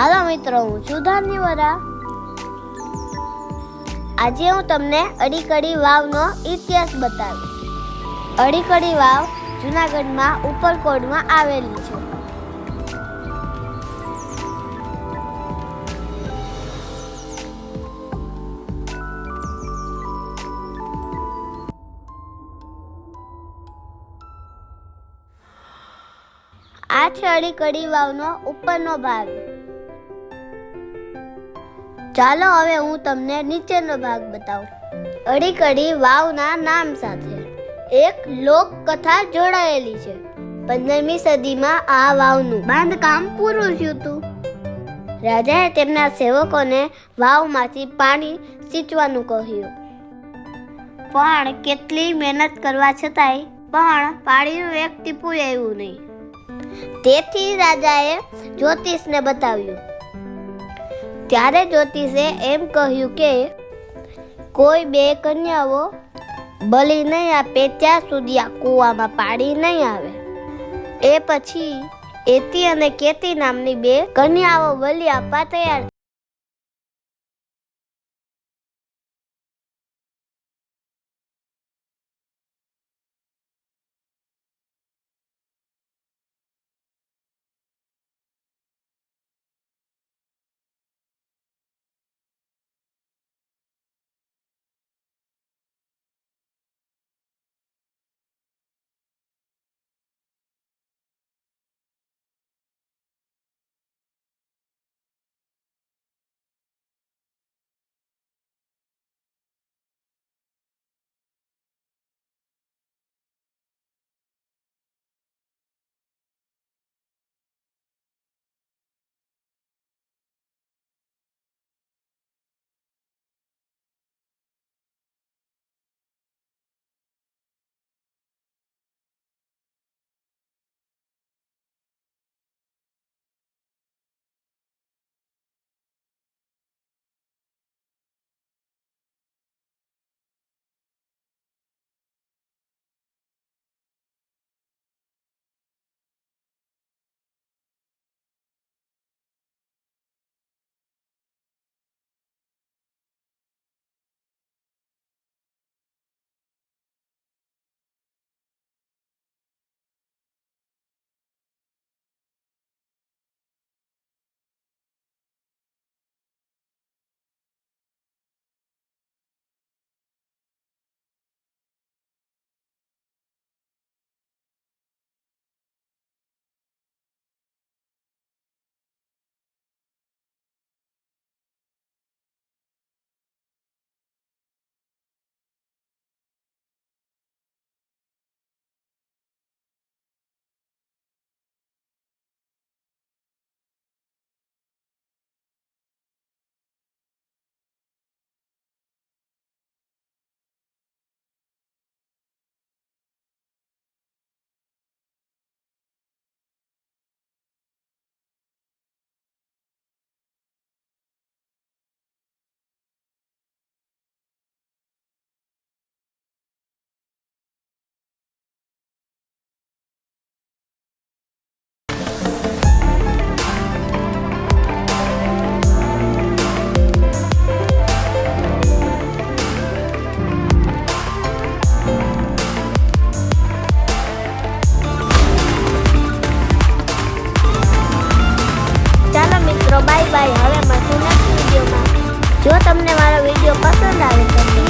હાલો મિત્રો, હું છું ધાન્યવરા આજે હું તમને અડીકડી વાવનો ઇતિહાસ બતાવીશ. અડીકડી વાવ જુનાગઢમાં ઉપરકોટમાં આવેલી છે. આ છે અડીકડી વાવનો ઉપરનો ભાગ. ચાલો હવે હું તમને નીચેનો ભાગ બતાવું. અડીકડી વાવના નામ સાથે એક લોકકથા જોડાયેલી છે. પંદરમી સદીમાં આ વાવનું બાંધકામ પૂરું થયું હતું. રાજાએ તેમના સેવકોને વાવમાંથી પાણી સિંચવાનું કહ્યું. પણ કેટલી મહેનત કરવા છતાંય પણ પાણીનું એક ટીપું આવ્યું નહીં. તેથી રાજાએ જ્યોતિષને બતાવ્યું. ત્યારે જ્યોતિષે એમ કહ્યું કે, કોઈ બે કન્યાઓ બલી નહીં આપે, ત્યાં સુધી આ કૂવામાં પાણી નહીં આવે. એ પછી એતી અને કેતી નામની બે કન્યાઓ બલી આપવા તૈયાર બાય. હવે મળશું નેક્સ્ટ વિડીયોમાં. જો તમને મારો વીડિયો પસંદ આવે તો